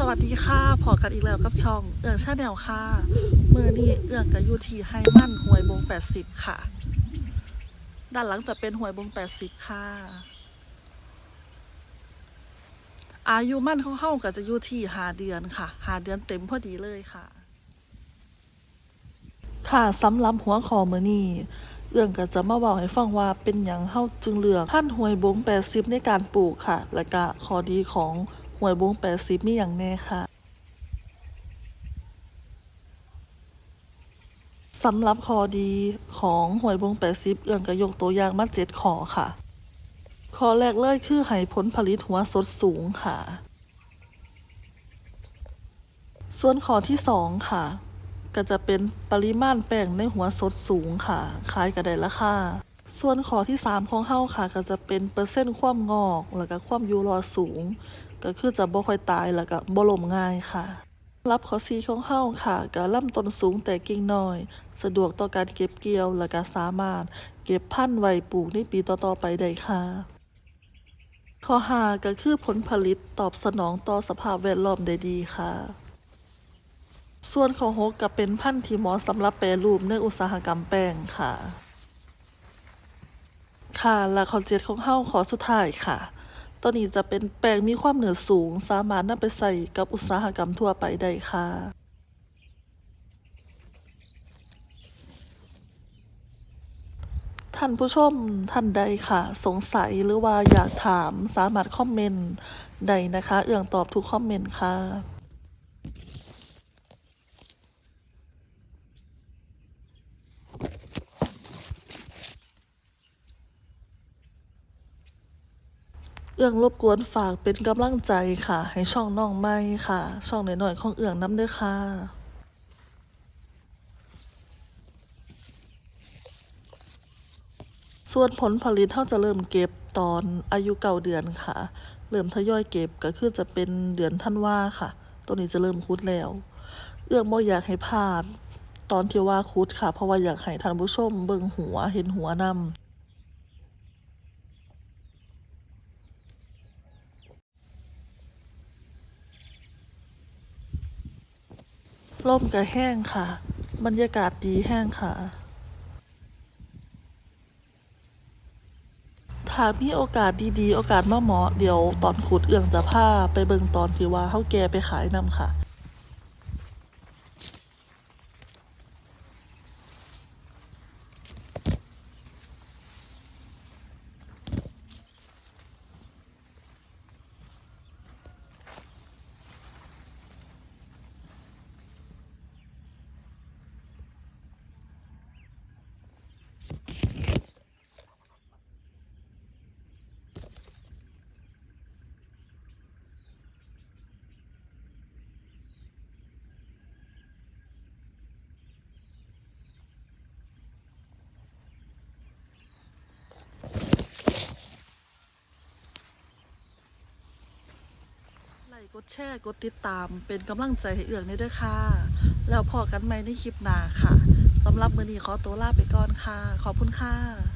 สวัสดีค่ะพอกันอีกแล้วกับช่อง เอืองชาแนลค่ะ มือนี่เอืองกับยูทีไฮมั่นหวยบง80ค่ะ ด้านหลังจะเป็นหวยบง80ค่ะ อายุมั่นของเข้ากับจะอยูที่หาเดือนค่ะ หาเดือนเต็มพอดีเลยค่ะ ค่ะสำหรับหัวขอมือนี่เรื่องก็จะมาบอกให้ฟังว่าเป็นอย่างเฮาจึงเลือกพันหวยบง80ในการปลูกค่ะ และก็ข้อดีของ วยบง80มีอย่างแน่ค่ะสำหรับข้อดีของหวยบง80เอื้องก็ยกตัวอย่างมาเจ็ดขอค่ะขอแรกเลยคือให้ผลผลิตหัวสดสูงค่ะ ส่วนขอที่สองค่ะ ก็จะเป็นปริมาณแป้งในหัวสดสูงค่ะขายก็ได้ราคาส่วนขอที่ 3 ของเฮาค่ะ ก็จะเป็นเปอร์เซ็นต์ความงอก แล้วก็ความยูรอสูง ก็คือจะบ่ค่อยตายแล้วก็บ่ล้มง่ายค่ะรับข้อซีของเฮาค่ะก็ลำต้นสูงแต่กิ่งน้อย สะดวกต่อการเก็บเกี่ยวแล้วก็สามารถ เก็บพันธุ์ไว้ปลูกในปีต่อๆไปได้ค่ะ ข้อหาก็คือผลผลิตตอบสนองต่อสภาพแวดล้อมได้ดีค่ะ ส่วนข้อหกก็เป็นพันธุ์ที่เหมาะสำหรับแปรรูปในอุตสาหกรรมแป้งค่ะ ค่ะและข้อเจ็ดของเฮาขอสุดท้ายค่ะ ตัวนี้จะเป็นแปลงมีความเหนือสูง สามารถนำไปใส่กับอุตสาหกรรมทั่วไปได้ค่ะท่านผู้ชมท่านใดค่ะ สงสัยหรือว่าอยากถามสามารถคอมเมนต์ใดนะคะ เอื้องตอบทุกคอมเมนต์ค่ะ เอื้องรบกวนฝากเป็นกำลังใจค่ะ ให้ช่องน้องไม้ค่ะ ช่องหน่อยๆของเอื้องน้ำเด้อค่ะส่วนผลผลิตเขาจะเริ่มเก็บตอนอายุเก้าเดือนค่ะ เริ่มทยอยเก็บก็คือจะเป็นเดือนธันวาค่ะ ตัวนี้จะเริ่มคุดแล้ว เอื้องบ่อยากให้พลาด ตอนที่ว่าคุดค่ะ เพราะว่าอยากให้ท่านผู้ชมเบิ่งหัวเห็นหัวนำ ร่มก็แห้งค่ะ บรรยากาศดีแห้งค่ะ ถ้ามีโอกาสดีๆ โอกาสมาเหมาะเดี๋ยวตอนขุดเอื้องจะผ้าไปเบิ่งตอนที่ว่าเฮาแกไปขายนำค่ะ ไลค์กดแชร์กดติดตามเป็นกำลังใจให้เอื้องได้ด้วยค่ะ แล้วพอกันไหมในคลิปหน้าค่ะ สำหรับมือนี้ขอตัวลาไปก่อนค่ะ ขอบคุณค่ะ